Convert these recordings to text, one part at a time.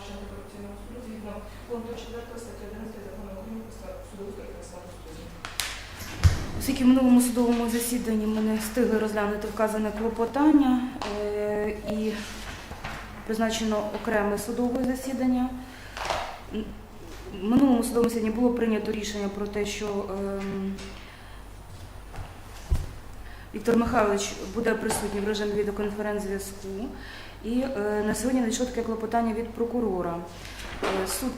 Вищого антикорупційного суду згідно пункту 4 статті 11 закону України про судоустрій та статус. Оскільки в минулому судовому засіданні ми не встигли розглянути вказане клопотання е, і призначено окреме судове засідання. В минулому судовому засіданні було прийнято рішення про те, що ем, Віктор Михайлович буде присутній в режимі відеоконференц-зв'язку. І е, на сьогодні надійшло таке клопотання від прокурора. Е, суд.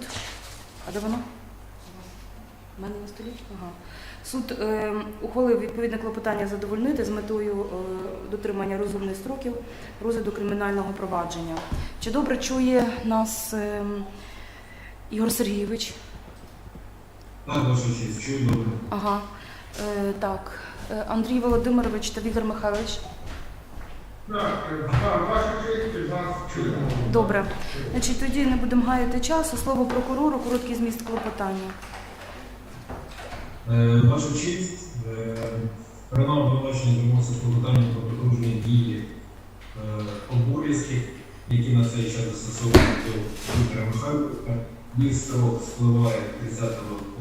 А де воно? У мене на столі? Ага. Суд е, ухвалив відповідне клопотання задовольнити з метою е, дотримання розумних строків розгляду кримінального провадження. Чи добре чує нас е, Ігор Сергійович? Так, ваша честь, чую добре. Ага. Е, так. Е, Андрій Володимирович та Віктор Михайлович. Так, так, ваша честь, вас чуємо. Добре. Значить, тоді не будемо гаяти часу. Слово прокурору, короткий зміст клопотання. Е, Ваша честь, е, сторона обвинувачення звернулася з клопотанням про продовження дії е, обов'язків, які на цей час застосовані до Віктора Михайловича. Їх строк спливає 30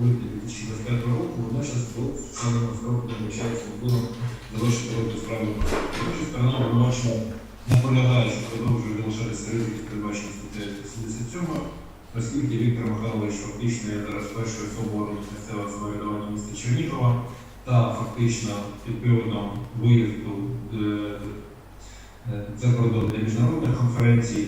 липня 2025 року, водночас до вказаного строку визначається впливом завершити розгляд справи. Також сторона обвинувачення наполягає, що продовжує залишатися ризики, передбачені статтею 77 оскільки Віктор Михайлович фактично є зараз першою особою місцевого самоврядування міста Чернігова та фактично під виїзду е, е, за кордон для міжнародних конференцій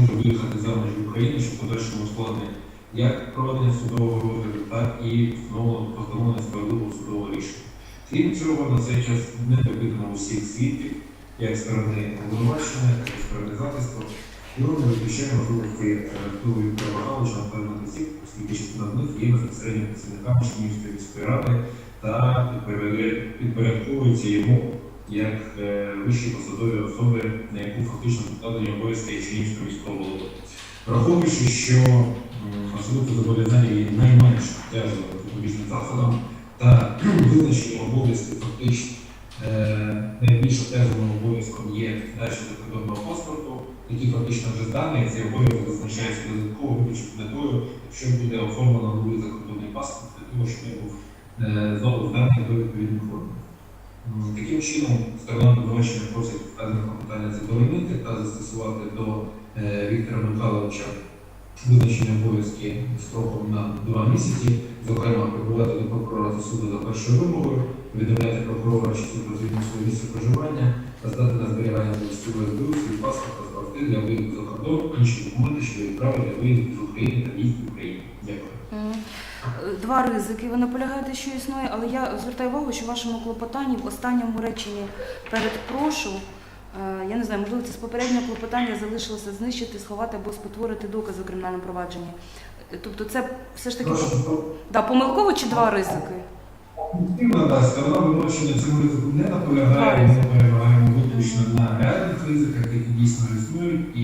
може виїхати за межі України, що подальшому складне як проведення судового розгляду, так і встановлено постановлення справедливого судового рішення. Крім цього, на цей час не допитано усіх свідків, як сторони обвинувачення, так і сторони захисту. І ми виключаємо можливості впливу Віктора Михайловича на певних осіб, оскільки частина з них є безпосередньо працівниками Чернігівської міської ради та підпоряд- підпорядковуються йому як е, вищі посадові особи, на яку фактично покладені обов'язки Чернігівського міського голови. Враховуючи, що особисто зобов'язання є найменш тяжким запобіжним заходом та визначені обов'язки фактично е, найбільш обтяженим обов'язком є дача закордонного паспорту, який фактично вже зданий, цей обов'язок зазначається додатково виключно метою, якщо буде оформлено новий закордонний паспорт, для того, щоб він був е, знову зданий до відповідних органів. Таким чином, сторона обвинувачення просить вказане клопотання задовольнити та застосувати до е, Віктора Михайловича визначення обов'язки строком на два місяці, зокрема, прибувати до прокурора та суду за першою вимогою, повідомляти прокурора, що суд розвідує своє місце проживання та здати на зберігання до СБУ свій паспорт та зразки для виїзду за кордон, інші документи щодо відправи для виїзду з України та в'їзду в Україну. Дякую. Два ризики. Ви наполягаєте, що існує, але я звертаю увагу, що в вашому клопотанні в останньому реченні перед прошу, е, я не знаю, можливо, це з попереднього клопотання залишилося знищити, сховати або спотворити докази у кримінальному провадженні. Тобто це все ж таки Прошу, да, помилково чи два ризики? Сторона виношення цьому ризику не наполягає, ми наполягаємо виключно на реальних ризиках, які дійсно існують, і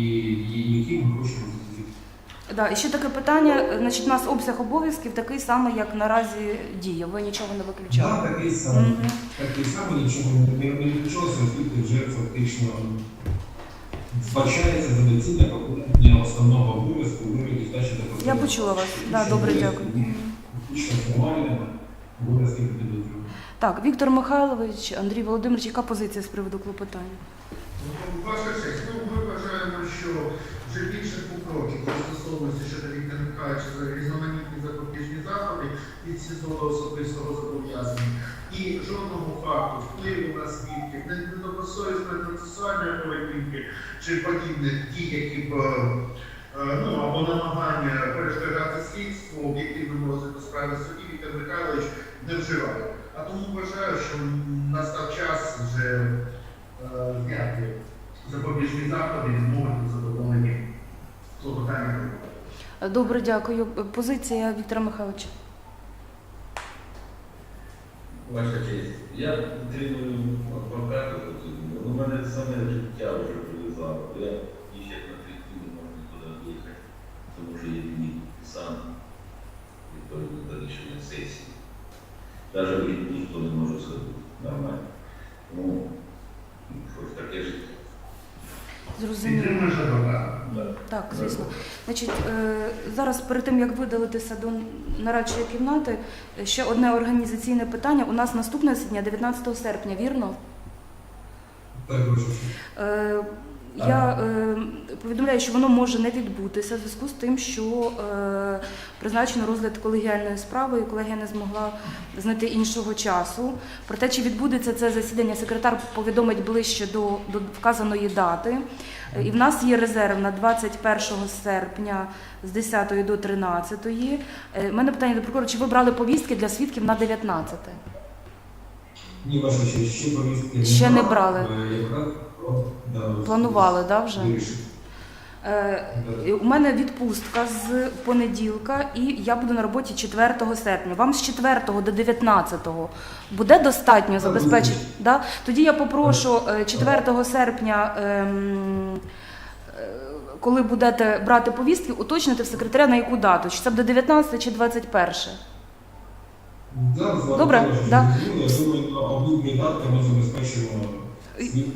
Да, і ще таке питання. Значить, у нас обсяг обов'язків такий самий, як наразі діє. Ви нічого не виключали. Так, такий самий. Мгм. Такий самий нічого не, не відчулося, оскільки вже фактично збачається за доцільне покладення основного обов'язку у вигляді здачі до Я почула вас. Да, добре, дякую. Мгм. Фактично формально обов'язки підозрюваного. Так, Віктор Михайлович, Андрій Володимирович, яка позиція з приводу клопотання? Ну, Ваша честь, ну ми вважаємо, що вже більше двох років застосовується щодо Віктора Михайловича за різноманітні запобіжні заходи від СІЗО до особистого зобов'язання. І жодного факту впливу на свідків, не- недобросовісної процесуальної поведінки чи подібних дій, які б е, е, ну, або намагання перешкоджати слідству, об'єктивному розгляду справи в суді Віктор Михайлович не вживає. А тому вважаю, що настав час вже е, зняти запобіжні заходи і відмовити в задоволенні клопотання. Добре, дякую. Позиція Віктора Михайловича. Ваша честь, я підтримую адвоката, у мене саме життя вже прив'язало. Я їхати на дні не можу нікуди їхати, тому що є дні сам відповідно до рішення сесії. Навіть ніхто не може сходити нормально. Тому щось таке життя. Зрозуміло. Підтримуєш адвоката? Так, звісно. Значить, е, зараз перед тим як видалитися до нарадчої кімнати, ще одне організаційне питання. У нас наступне засідання 19 серпня, вірно? Так. Е, Я е, повідомляю, що воно може не відбутися в зв'язку з тим, що е, призначено розгляд колегіальної справи, і колегія не змогла знайти іншого часу. Про те, чи відбудеться це засідання, секретар повідомить ближче до, до вказаної дати. Е, І в нас є резерв на 21 серпня з 10 до 13. У мене питання до прокурора, чи ви брали повістки для свідків на 19? Ні, ваша ще повістки Ще не брали. Е, Планували, да, вже? Е, У мене відпустка з понеділка, і я буду на роботі 4 серпня. Вам з 4 до 19 буде достатньо забезпечити? Да? Тоді я попрошу е, 4 серпня, ем, е, коли будете брати повістки, уточнити в секретаря на яку дату. Чи це буде 19 чи 21? Да, Добре, да. Я думаю, на обидві дати ми забезпечимо свідків.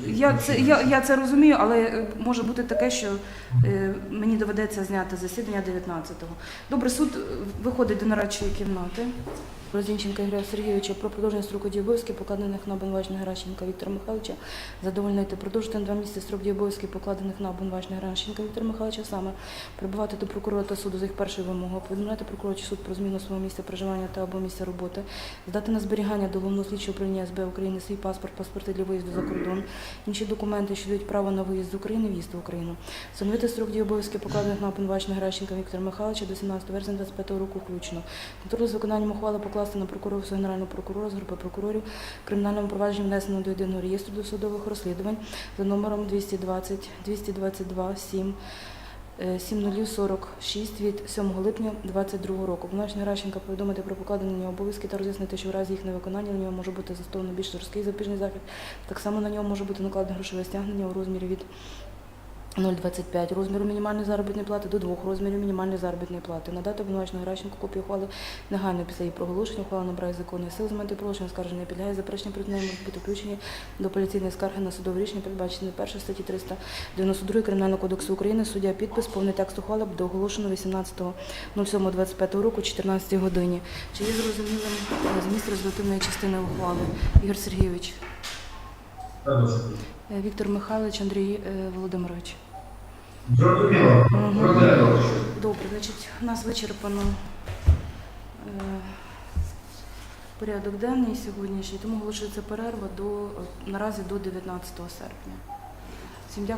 Я це, я, я це розумію, але е, може бути таке, що е, мені доведеться зняти засідання 19-го. Добре, суд е, виходить до нарадчої кімнати. Розінченка Ігоря Сергійовича про продовження строку дії обов'язків, покладених на обвинуваченого Геращенка Віктора Михайловича, задовольнити продовжити на два місяці строк дії обов'язків, покладених на обвинуваченого Геращенка Віктора Михайловича, саме прибувати до прокурора та суду за їх першою вимогою, повідомляти прокурора чи суд про зміну свого місця проживання та або місця роботи, здати на зберігання до головного слідчого управління СБ України свій паспорт, паспорти для виїзду за кордон, інші документи, що дають право на виїзд з України, в'їзд в Україну. Встановити строк дії обов'язків, покладених на обвинуваченого Геращенка Віктора Михайловича до 17 вересня 25 року включно. Контроль з виконанням ухвали покласти на прокурора Генерального прокурора з групи прокурорів кримінальному провадженню внесено до єдиного реєстру досудових розслідувань за номером 220 222 7 е, 7046 від 7 липня 2022 року. Обвинувачений Геращенка повідомити про покладені на нього обов'язки та роз'яснити, що в разі їх невиконання на нього може бути застосовано більш жорсткий запобіжний захід. Так само на нього може бути накладено грошове стягнення у розмірі від 0,25 розміру мінімальної заробітної плати до двох розмірів мінімальної заробітної плати. Надати обвинуваченого Геращенку копію ухвали негайно після її проголошення. Ухвала набирає законної сили з моменту проголошення, скарження підлягає заперечення проти неї можуть бути включені до апеляційної скарги на судове рішення, передбачене першої статті 392 Кримінального кодексу України. Суддя підпис, повний текст ухвали буде оголошено 18.07.25 року, 14 годині. Чи є зрозумілим е, зміст резолютивної частини ухвали? Ігор Сергійович, Так, ваша честь. е, Віктор Михайлович, Андрій е, Володимирович. Зрозуміло. Добре, значить, у нас вичерпано е, порядок денний сьогоднішній, тому оголошується перерва до, наразі до 19 серпня. Всім дякую.